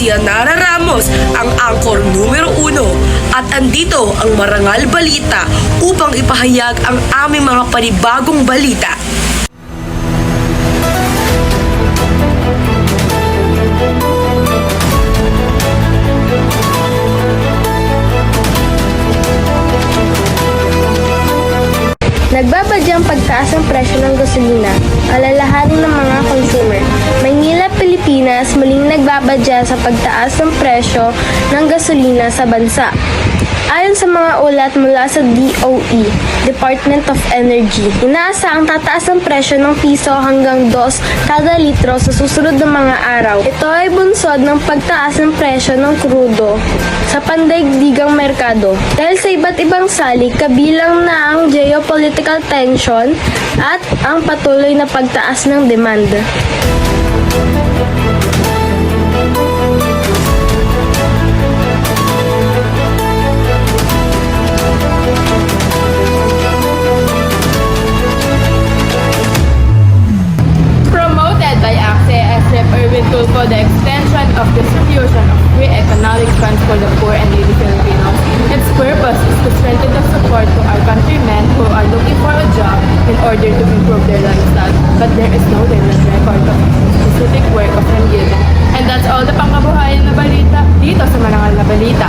Si Anara Ramos, ang angkor numero uno at andito ang Marangal Balita upang ipahayag ang aming mga panibagong balita. Nagbabadyang pagtaas ng presyo ng gasolina, alalahanin ng Pilipinas, muling nagbabadya sa pagtaas ng presyo ng gasolina sa bansa. Ayon sa mga ulat mula sa DOE, Department of Energy, inaasahang tataas ang presyo ng piso hanggang 2 kada litro sa susunod na mga araw. Ito ay bunsod ng pagtaas ng presyo ng krudo sa pandaigdigang merkado. Dahil sa iba't ibang salik, kabilang na ang geopolitical tension at ang patuloy na pagtaas ng demand. Erwin Tulfo the extension of distribution of free economic funds for the poor and needy Filipinos. Its purpose is to strengthen the support to our countrymen who are looking for a job in order to improve their lifestyle, but there is no direct record of specific work of them given. And that's all the pangkabuhayan na balita dito sa Marangal na Balita.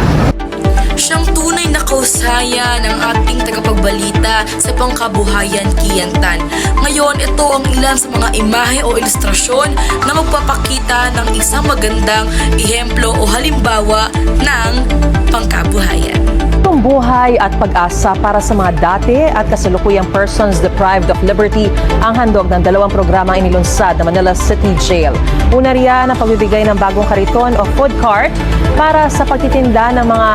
Siyang tunay na kausayan ng ating tagapagbalita sa pangkabuhayan Kiyantan. Ngayon, ito ang ilan sa mga imahe o ilustrasyon na magpapakita ng isang magandang ehemplo o halimbawa ng pangkabuhayan. Itong buhay at pag-asa para sa mga dati at kasalukuyang persons deprived of liberty ang handog ng dalawang programa inilunsad na Manila City Jail. Una riyan ang pagbibigay ng bagong kariton o food cart para sa pagtitinda ng mga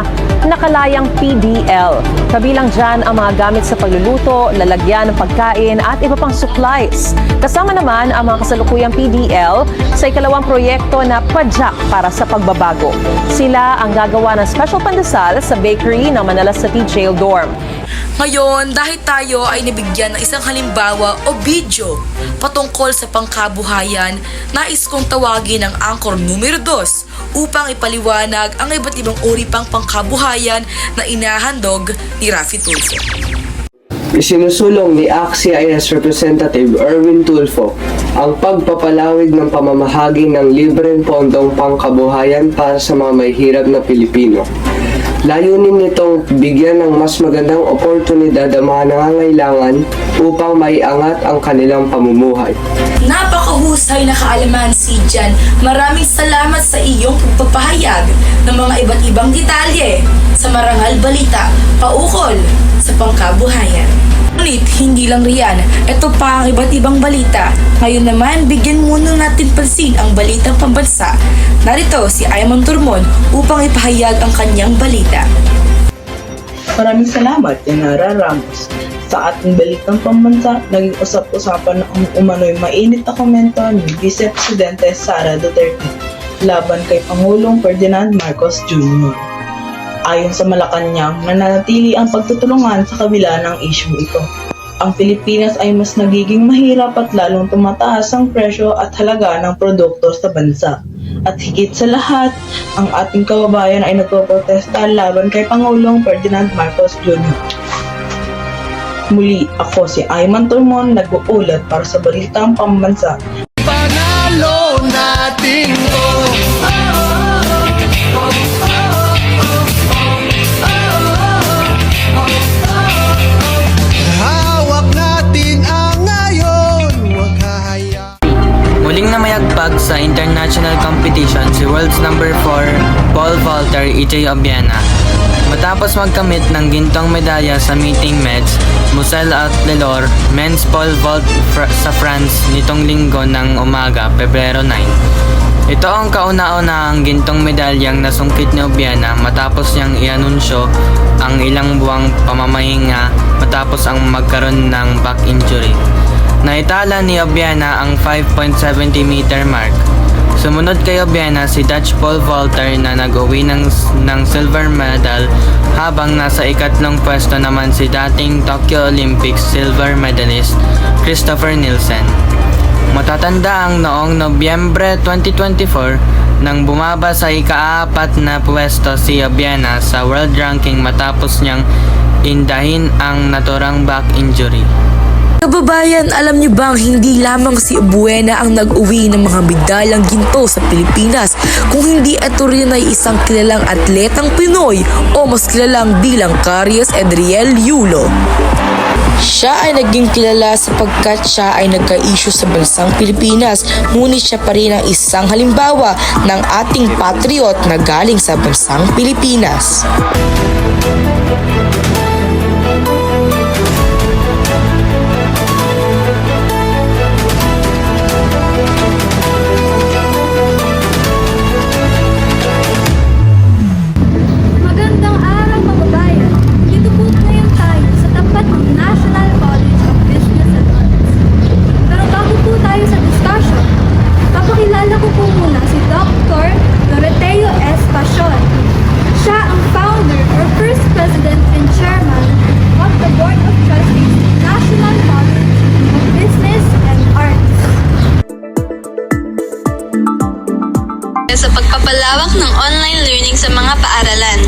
nakalayang PDL. Kabilang dyan ang mga gamit sa pagluluto, lalagyan ng pagkain at iba pang supplies. Kasama naman ang mga kasalukuyang PDL sa ikalawang proyekto na Pajak para sa pagbabago. Sila ang gagawa ng special pandesal sa bakery ng Manila City Jail Dorm. Ngayon, dahil tayo ay nabigyan ng isang halimbawa o video patungkol sa pangkabuhayan, nais kong tawagin ang angkor numero 2 upang ipaliwanag ang iba't ibang uri pang pangkabuhayan na inahandog ni Rafi Tulfo. Isinusulong ni AXIS Representative Erwin Tulfo ang pagpapalawig ng pamamahagi ng libreng pondong pangkabuhayan para sa mga may hirap na Pilipino. Layunin nitong bigyan ng mas magandang oportunidad ang mga nangangailangan upang maiangat ang kanilang pamumuhay. Napakahusay na kaalaman si Jan. Maraming salamat sa iyong pagpapahayag ng mga iba't ibang detalye sa Marangal Balita, paukol sa pangkabuhayan. Ngunit hindi lang riyan, ito pa ang iba't ibang balita. Ngayon naman, bigyan muna natin pansin ang balitang pambansa. Narito si Ayman Turmon upang ipahayag ang kanyang balita. Maraming salamat, Yanara Ramos. Sa ating balitang pambansa, naging usap-usapan ang umano'y mainit na komento ni Vice Presidente Sara Duterte laban kay Pangulong Ferdinand Marcos Jr. Ayon sa Malacanang, nananatili ang pagtutulungan sa kabila ng issue ito. Ang Pilipinas ay mas nagiging mahirap at lalong tumataas ang presyo at halaga ng produkto sa bansa. At higit sa lahat, ang ating kababayan ay nagpoprotesta laban kay Pangulong Ferdinand Marcos Jr. Muli, ako si Ayman Turmon, nag-uulat para sa Balitang Pambansa panalo natin to sa international competition si world's number 4 Paul Vaulter EJ Obiena. Matapos magkamit ng gintong medalya sa meeting meds, Musel at Lelor, men's pole vault fr- sa France nitong linggo ng umaga, Pebrero 9. Ito ang kauna-unahang gintong medalyang nasungkit ni Obiena matapos niyang ianunsyo ang ilang buwang pamamahinga matapos ang magkaroon ng back injury. Naitala ni Obiena ang 5.70 meter mark. Sumunod kay Obiena si Dutch Paul Vaulter na nag-uwi ng, ng silver medal habang nasa ikatlong pwesto naman si dating Tokyo Olympics silver medalist Christopher Nielsen. Matatanda ang noong Nobyembre 2024 nang bumaba sa ikaapat na pwesto si Abiana sa world ranking matapos niyang indahin ang naturang back injury. Kababayan, alam niyo bang hindi lamang si Buena ang nag-uwi ng mga medalyang ginto sa Pilipinas kung hindi ito rin ay isang kilalang atletang Pinoy o mas kilalang bilang Carias Edriel Yulo. Siya ay naging kilala sapagkat siya ay nagka-issue sa bansang Pilipinas ngunit siya pa rin ang isang halimbawa ng ating patriot na galing sa bansang Pilipinas. Sa pagpapalawak ng online learning sa mga paaralan.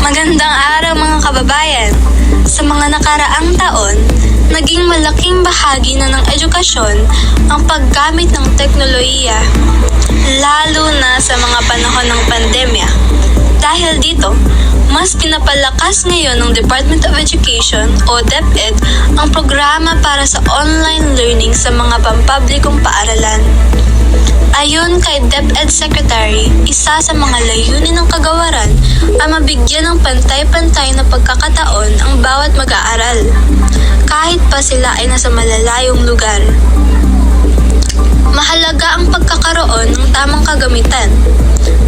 Magandang araw mga kababayan! Sa mga nakaraang taon, naging malaking bahagi na ng edukasyon ang paggamit ng teknolohiya, lalo na sa mga panahon ng pandemya. Dahil dito, mas pinapalakas ngayon ng Department of Education o DepEd ang programa para sa online learning sa mga pampublikong paaralan. Ayon kay DepEd Secretary, isa sa mga layunin ng kagawaran ay mabigyan ng pantay-pantay na pagkakataon ang bawat mag-aaral, kahit pa sila ay nasa malalayong lugar. Mahalaga ang pagkakaroon ng tamang kagamitan,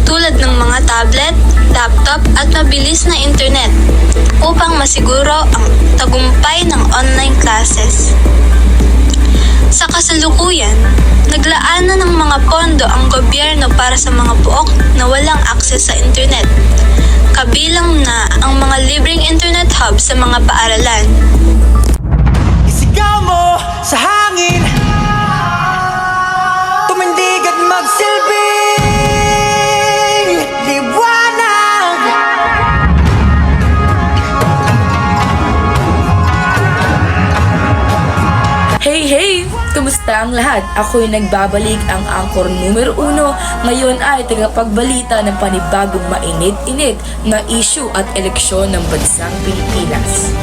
tulad ng mga tablet, laptop at mabilis na internet upang masiguro ang tagumpay ng online classes. Sa kasalukuyan, naglaan na ng mga pondo ang gobyerno para sa mga buok na walang akses sa internet. Kabilang na ang mga libreng internet hub sa mga paaralan. Isigaw mo sa Kumusta ang lahat? Ako'y nagbabalik ang angkor numero uno. Ngayon ay tagapagbalita ng panibagong mainit-init na issue at eleksyon ng bansang Pilipinas.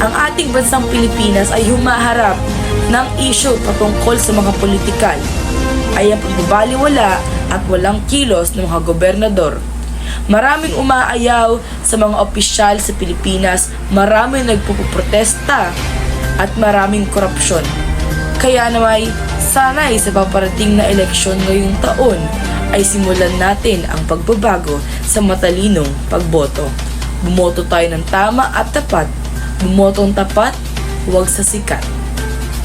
Ang ating bansang Pilipinas ay humaharap ng issue patungkol sa mga politikal ay ang pagbabaliwala at walang kilos ng mga gobernador. Maraming umaayaw sa mga opisyal sa Pilipinas, maraming nagpupuprotesta at maraming korupsyon. Kaya naman, sana'y sa paparating na eleksyon ngayong taon ay simulan natin ang pagbabago sa matalinong pagboto. Bumoto tayo ng tama at tapat. Bumotong tapat, huwag sa sikat.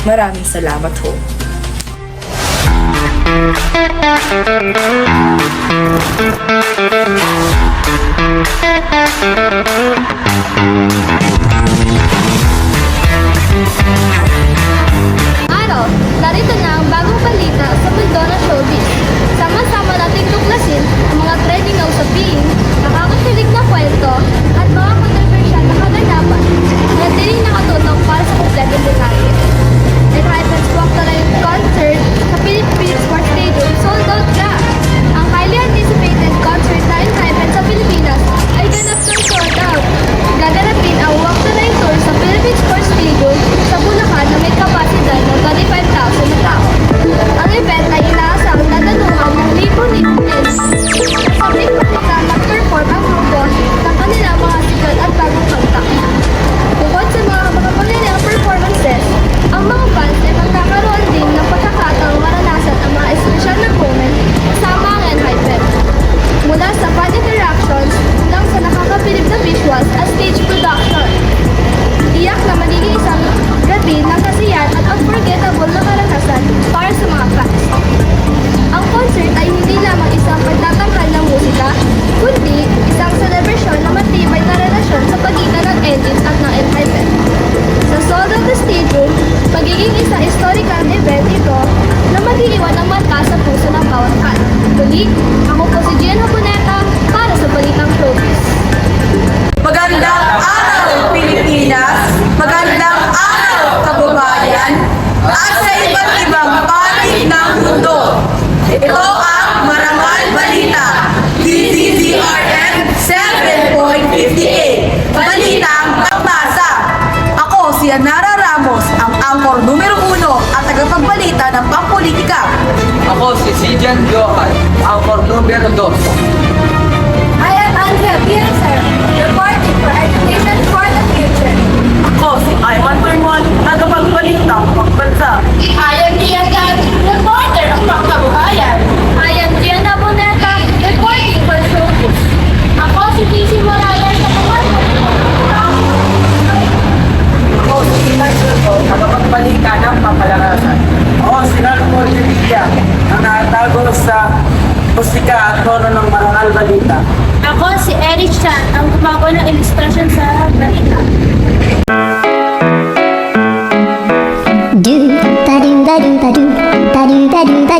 Maraming salamat ho. Araw, Pilipin na kasiyan at unforgettable na karanasan para sa mga fans. Ang concert ay hindi lamang isang pagtatangkal ng musika, kundi isang celebration na matibay na relasyon sa pagitan ng edit at ng entertainment. Sa Soul of the Stadium, pagiging isang historical event ito na mag-iiwan ng marka sa puso ng bawat fan. Tuloy, ang opposite tagapagbalita ng pampolitika. Ako si Sijan Johan, ang for numero 2. I am Andrea Piercer, reporting for Education for the Future. Ako si Ivan Bermon, tagapagbalita ng pagbansa. I am Diana,